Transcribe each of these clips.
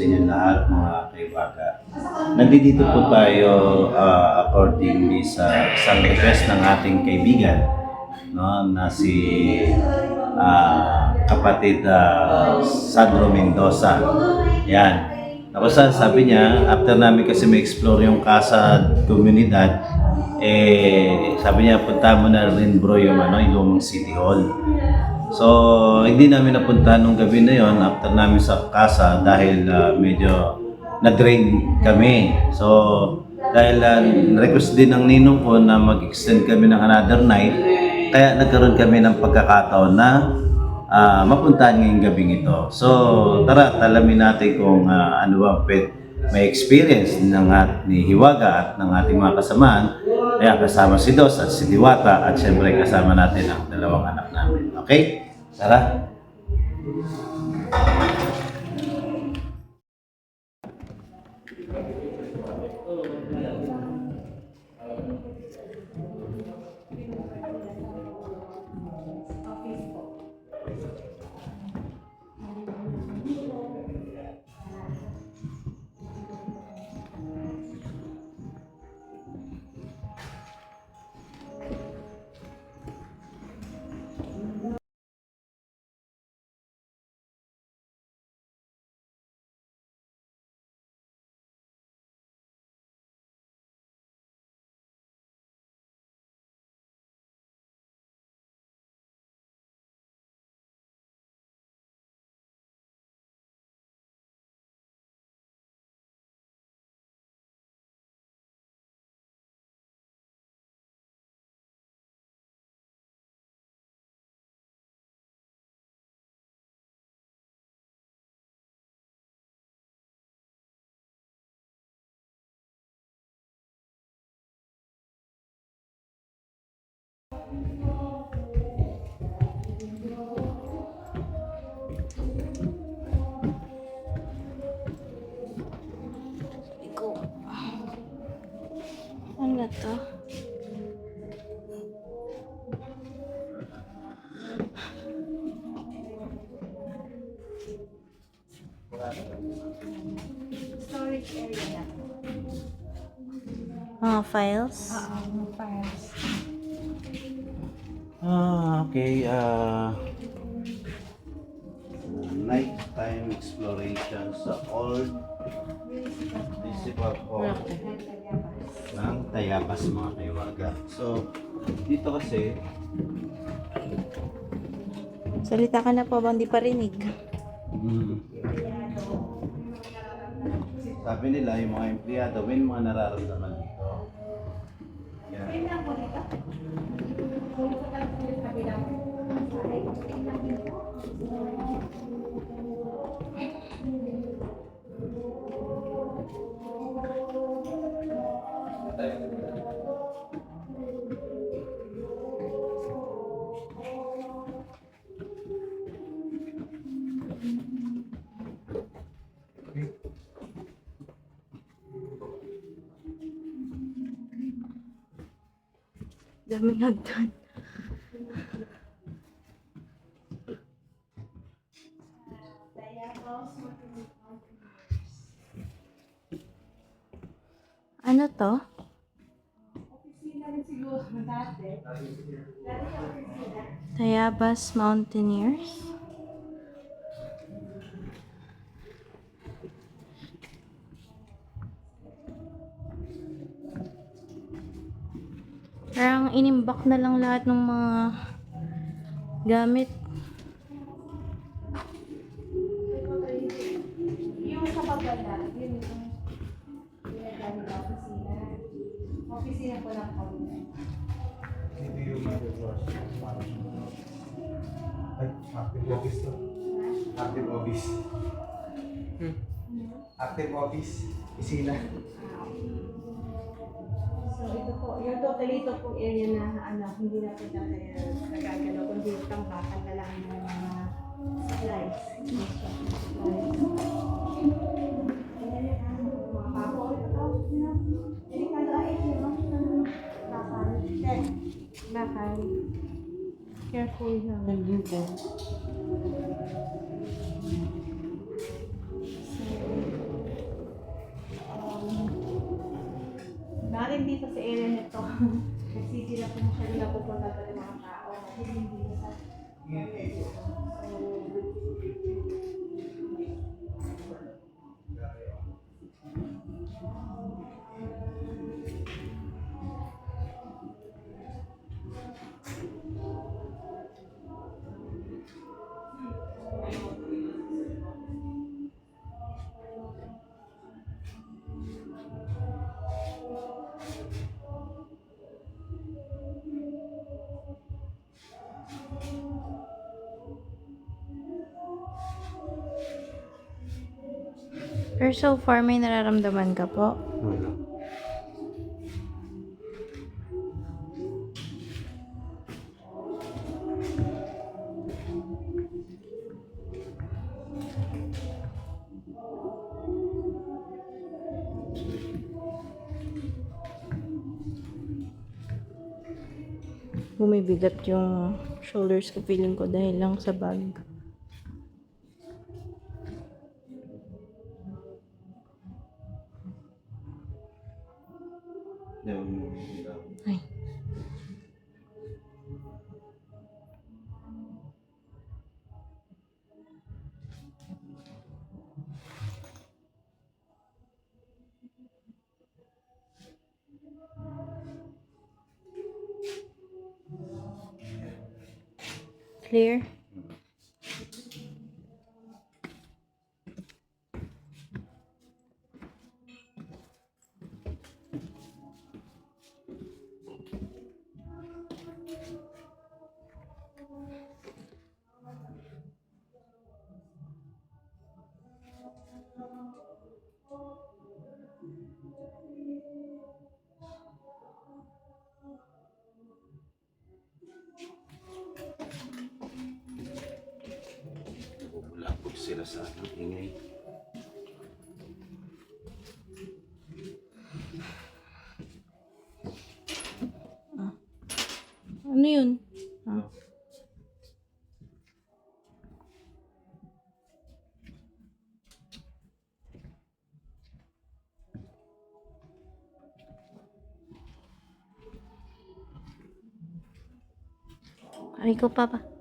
sa inyo lahat mga kaibaga. Nandito po tayo ah, accordingly sa isang request ng ating kaibigan no, na si ah, kapatid ah, Sandro Mendoza. Yan. Tapos sabi niya, after namin kasi ma-explore yung Casa Comunidad, eh, sabi niya, punta mo na rin bro yung, ano, yung City Hall. So, hindi namin napuntahan nung gabi na yon after namin sa casa dahil ah, medyo na-drain kami. So, dahil uh, request din ng ninong ko na mag-extend kami ng another night, kaya nagkaroon kami ng pagkakataon na ah, mapuntahan ngayong gabing ito. So, tara, talamin natin kung ah, ano ba pwede may experience ng at ni Hiwaga at ng ating mga kasamaan. Kaya kasama si Dos at si Diwata at syempre kasama natin ang dalawang anak namin. Okay? Tara. To? storage area. Mga files? Oo, mga files. Ah, okay. Ah, nighttime exploration sa old municipal hall ng Tayabas mga kaiwaga. So, dito kasi, Salita ka na po bang di parinig? mm, sabi nila yung mga empleyado, may mga nararamdaman Daming hagdan. Ano to? Tayabas Mountaineers? Inimbak na lang lahat ng mga gamit. Yung sa paganda, yun yung ginagamit na opisina. Opisina po ng content. Ito yung para Ay, active office to. Active office. Active office. Isina. So ito po, yung totally ito po area na ano, hindi na po natin nagagalaw, kundi itong bakal na lang ng mga supplies. Supplies. Ayan, ano, mga papo, ito, yun, delikado ay, yun, ano, bakal. Then, bakal. Careful lang. Kasi sila po masyado na pupunta pa ng mga tao. Hindi na sa... So, Pero so far, may nararamdaman ka po? Wala. Bumibigat yung shoulders ko feeling ko dahil lang sa bag. Sila sa ano, ingay. Ano yun? Ah. Aray ko, Papa.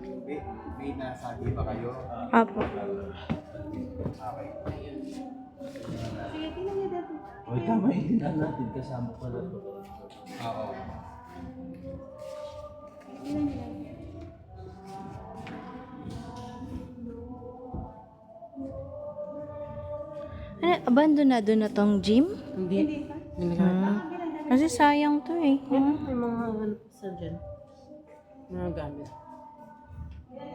May, may nasagi ba kayo? Apo. Okay. sige, tingnan niyo dati. Oy, tama hindi na natin kasama pala to. Oo. Tingnan niyo lang. Ano, abandonado na tong gym? Hindi pa. Hmm. Kasi sayang to eh. Hmm. May mga ano sa dyan. Mga gamit.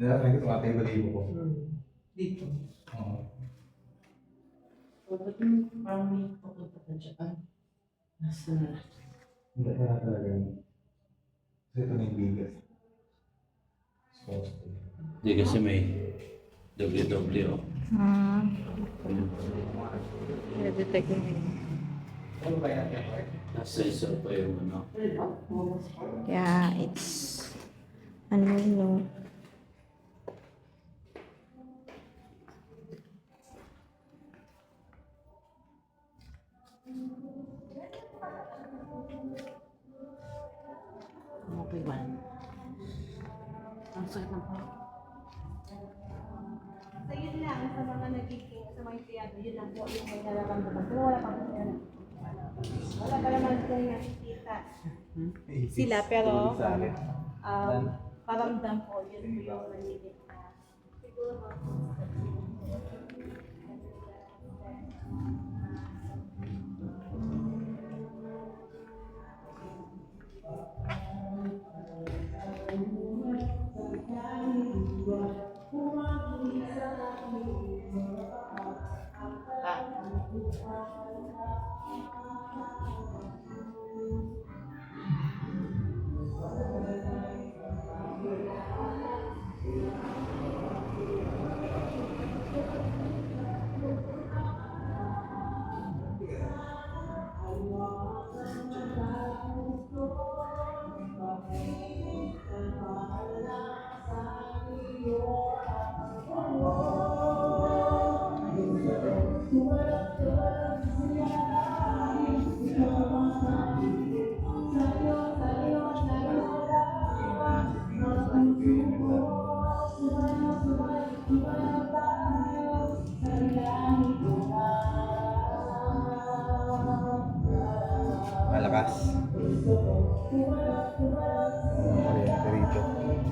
Nilalagay ko tumatay balibo ko. Hmm. Dito. Oo. O, ba't yung parang may papunta ka dyan? Nasa na? Hindi kaya talaga yun. Kasi ito na yung biggest. So, Hindi kasi may WW. Hmm. Ayun. Na-detect mo yun. ano ba yan? Nasa pa yung ano. Yeah, it's ano no. Empleyado, yun lang po yung may nararamdaman. Pero wala pa po yan. Wala naman po yung nakikita sila, pero um, paramdam po, yun po yung nagiging na siguro Malakas.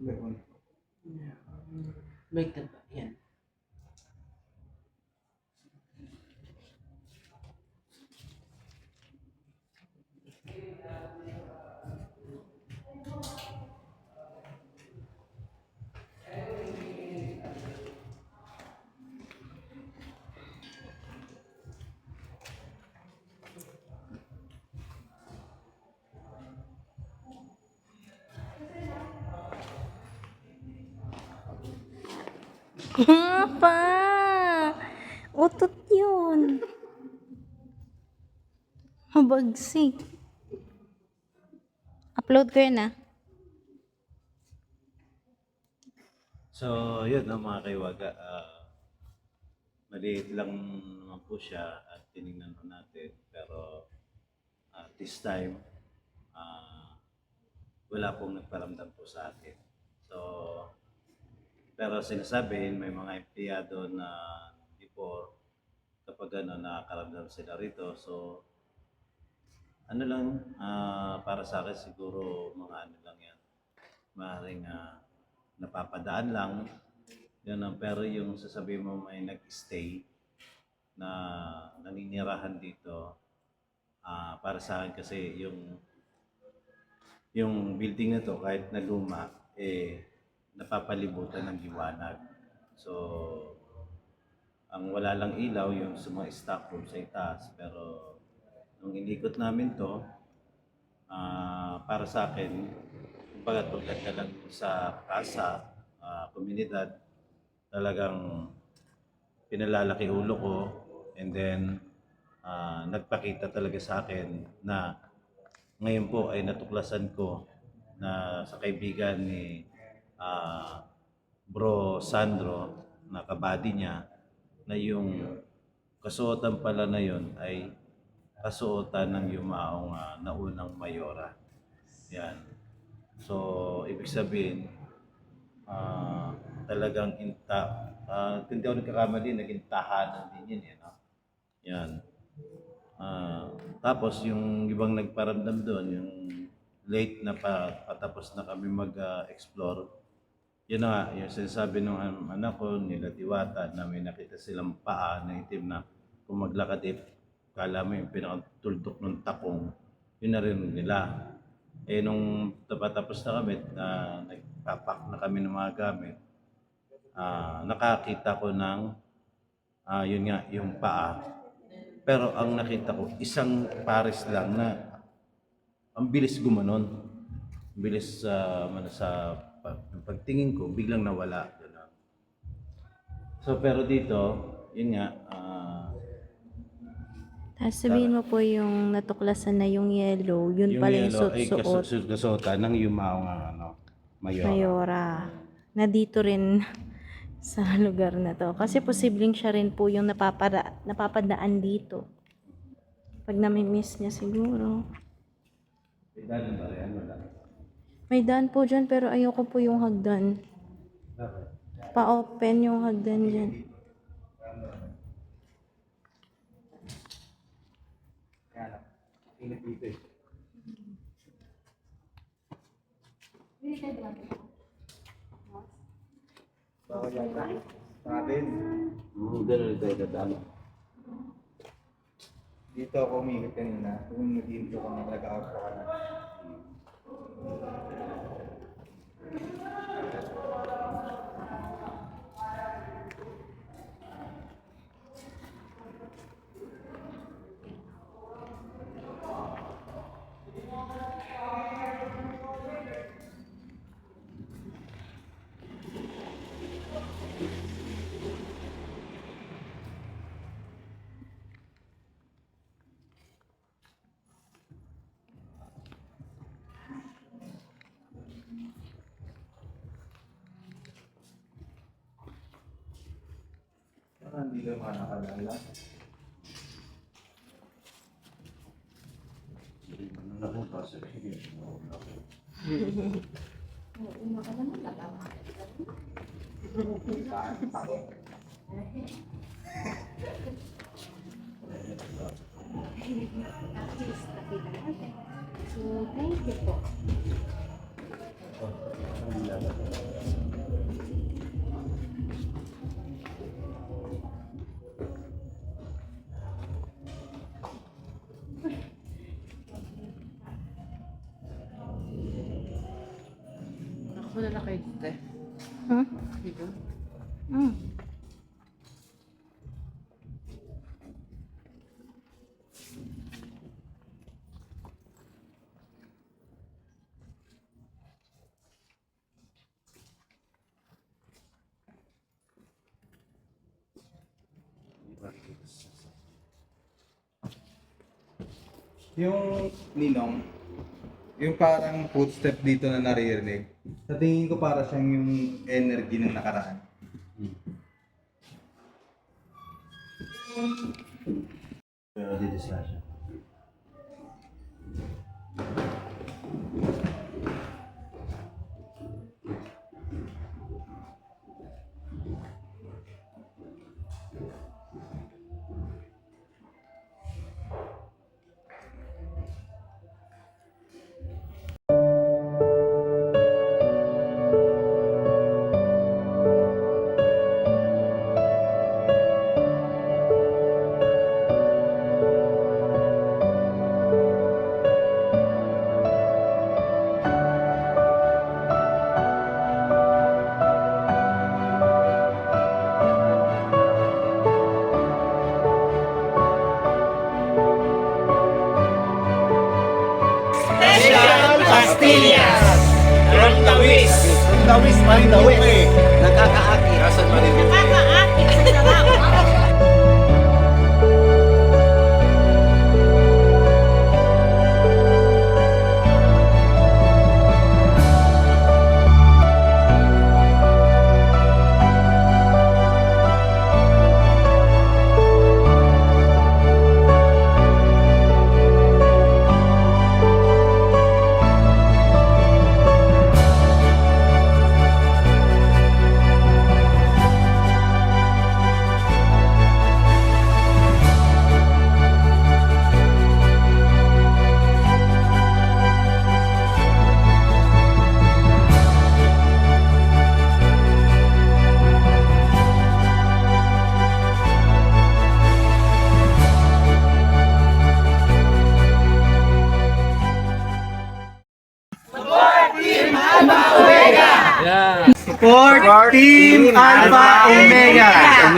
Malakas. Baliktad ba? Yan. Nga pa! Utot yun. Mabagsik. Upload ko yun ah. So, yun no, mga kaiwaga. ah, maliit lang naman po siya at tinignan ko natin. Pero at this time, ah, wala pong nagparamdam po sa atin. So, pero sinasabi, may mga empleyado na before, kapag ano, nakakaramdam sila rito. So, ano lang, ah, para sa akin siguro mga ano lang yan. Maaaring ah, napapadaan lang. Ang, pero yung sasabihin mo may nag-stay na naninirahan dito, ah, para sa akin kasi yung yung building na to kahit na luma, eh, napapalibutan ng liwanag. So, ang wala lang ilaw yung sa mga stock room sa itaas. Pero, nung inikot namin to, ah, para sa akin, kumbaga tulad ka lang sa kasa, ah, komunidad, talagang pinalalaki ulo ko and then ah, nagpakita talaga sa akin na ngayon po ay natuklasan ko na sa kaibigan ni ah, Bro Sandro na kabady niya na yung kasuotan pala na yun ay kasuotan ng yumaong ah, naunang mayora. Yan. So, ibig sabihin, ah, talagang inta, ah, kung di ako nagkakamali, naging tahanan din yun. Eh, no? Yan. Ah, tapos yung ibang nagparamdam doon, yung late na pa, patapos na kami mag-explore, yun na nga, yung sinasabi ng an- anak ko, nila Diwata, na may nakita silang paa na itim na kung maglakad eh, kala mo yung pinakatuldok ng takong, yun na rin nila. Eh nung tapatapos na kami, na nagpapak na kami ng mga gamit, ah, nakakita ko ng, ah, yun nga, yung paa. Pero ang nakita ko, isang pares lang na ang bilis gumanon. Ang bilis sa ano, sa pag- pagtingin ko, biglang nawala. Ganun. So pero dito, yun nga, ah, Tapos sabihin mo po yung natuklasan na yung yellow, yun pala yung yellow ay suot-suot kasu- ng yumaong ano, mayor. mayora. Na dito rin sa lugar na to. Kasi posibleng siya rin po yung napapada, napapadaan dito. Pag nami-miss niya siguro. Ilan ba rin? Wala. May daan po dyan pero ayoko po yung hagdan. Pa-open yung hagdan dyan. Bawal yata. Sa atin, Hmm, ganun tayo dadalo. dito ako umikot kanina. Kung nag-intro ka na, nag-out ka na. Makakalala. Ano po ba? Sige. So, thank you po. Yung ninong, yung parang footstep dito na naririnig, sa tingin ko para siyang yung energy ng nakaraan. The West, by the way.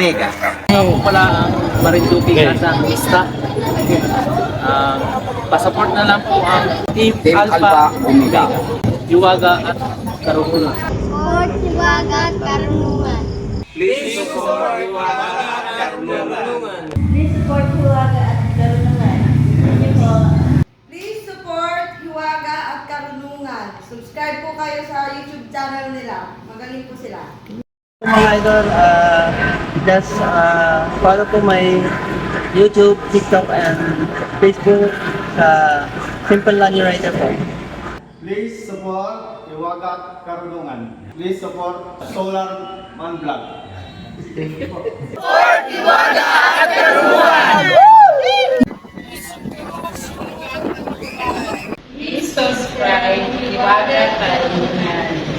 Omega. Ako pala ang Marinduque nasa lista. Ah, pasaport na lang po ang Team, Alpha, Omega. Iwaga at Karungulan. Sport, Hiwaga, Karunungan. Please support Hiwaga at Karunungan. Please support Hiwaga at Karunungan. Subscribe po kayo sa YouTube channel nila. Magaling po sila. Mga idol, uh, just uh, follow po my YouTube, TikTok, and Facebook sa Simple Lanyo Writer po. Please support Iwagat Karunungan. Please support Solar Man Vlog.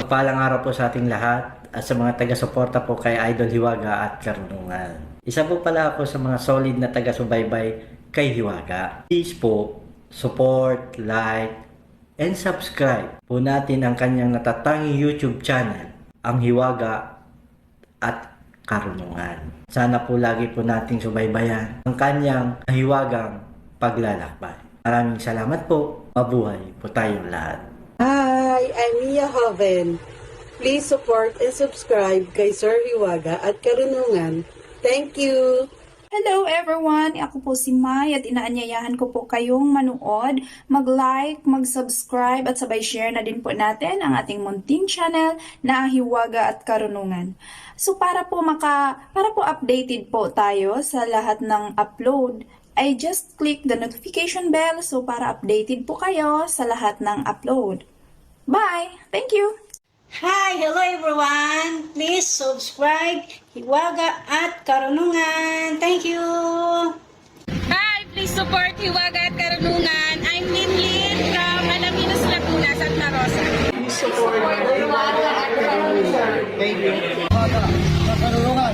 Palang araw po sa ating lahat at sa mga taga-suporta po kay Idol Hiwaga at Karunungan. Isa po pala ako sa mga solid na taga-subaybay kay Hiwaga. Please po, support, like, and subscribe po natin ang kanyang natatanging YouTube channel, ang Hiwaga at Karunungan. Sana po lagi po nating subaybayan ang kanyang hiwagang paglalakbay. Maraming salamat po. Mabuhay po tayong lahat. Hi, I'm Mia Hoven. Please support and subscribe kay Sir Hiwaga at Karunungan. Thank you! Hello everyone! Ako po si Mai at inaanyayahan ko po kayong manood, mag-like, mag-subscribe at sabay share na din po natin ang ating munting channel na Hiwaga at Karunungan. So para po maka para po updated po tayo sa lahat ng upload, ay just click the notification bell so para updated po kayo sa lahat ng upload. Bye! Thank you! Hi! Hello everyone! Please subscribe Hiwaga at Karunungan. Thank you! Hi! Please support Hiwaga at Karunungan. I'm Linlin from Alaminos, Laguna, Santa Rosa. Karunungan.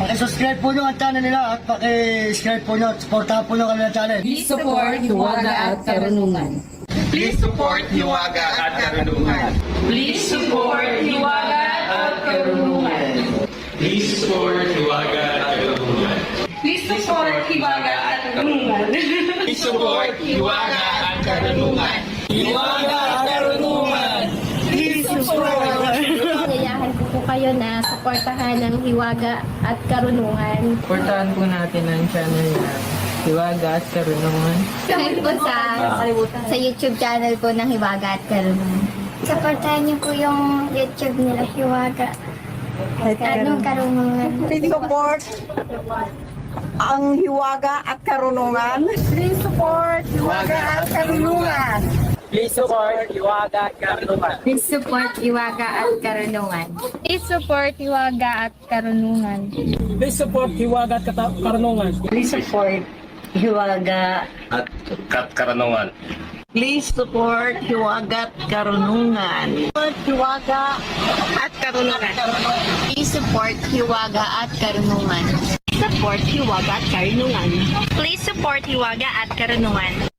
Paki-subscribe po nyo ang channel nila at paki-subscribe po nyo at supportahan po nyo kami ng channel. Please support Hiwaga at Karunungan. Please support Hiwaga at Karunungan. Please support Hiwaga at Karunungan. Please support Iwaga at Karungulan. Please support Hiwaga at Karunungan. Please support Iwaga at Karunungan. Iwaga at Karunungan! Yayahan ko po kayo na suportahan ng Hiwaga at Karunungan. Supportahan po natin ang channel na Hiwaga at Karunungan. Kami po sa, sa YouTube channel po ng Hiwaga at Karunungan. Supportahan niyo po yung YouTube nila Hiwaga at Karunungan. Support ang Hiwaga at Karunungan. Please support Hiwaga at Karunungan. Please support Hiwaga at Karunungan. Please support Hiwaga at Karunungan. Please support Hiwaga at Karunungan. Please support Hiwaga at Karunungan. Please support Hiwaga At Kat Karunungan. Please support Hiwaga at Karunungan. Support Hiwaga at Karunungan. Please support Hiwaga at Karunungan. Support Hiwaga at Karunungan. Please support Hiwaga at Karunungan.